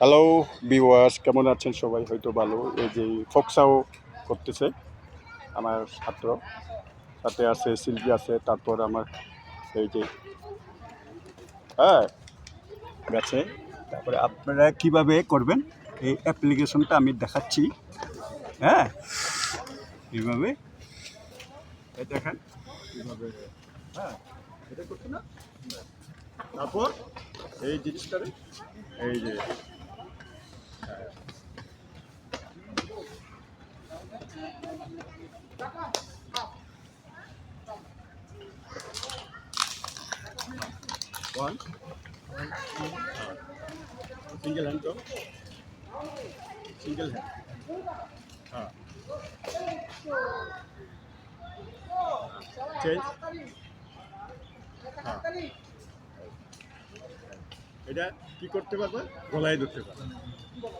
Hello বিওয়াস কেমন আছেন সবাই? হয়তো ভালো। এই যে ফক্সাও করতেছে আমার ছাত্র। সাথে আছে শিল্পী আছে, তারপর আমার এই যে হ্যাঁ গেছে। তারপরে আপনারা কীভাবে করবেন? এই অ্যাপ্লিকেশনটা আমি দেখাচ্ছি। হ্যাঁ এইভাবে। দেখেন কীভাবে হ্যাঁ এটা করছে না? তারপর এই জিনিসটারে, এই যে ওয়ান সিঙ্গেল হ্যান্ড তো সিঙ্গেল হ্যান্ড হ্যাঁ চেঞ্জ হ্যাঁ এটা কি করতে পারবে? গলায় পারবে।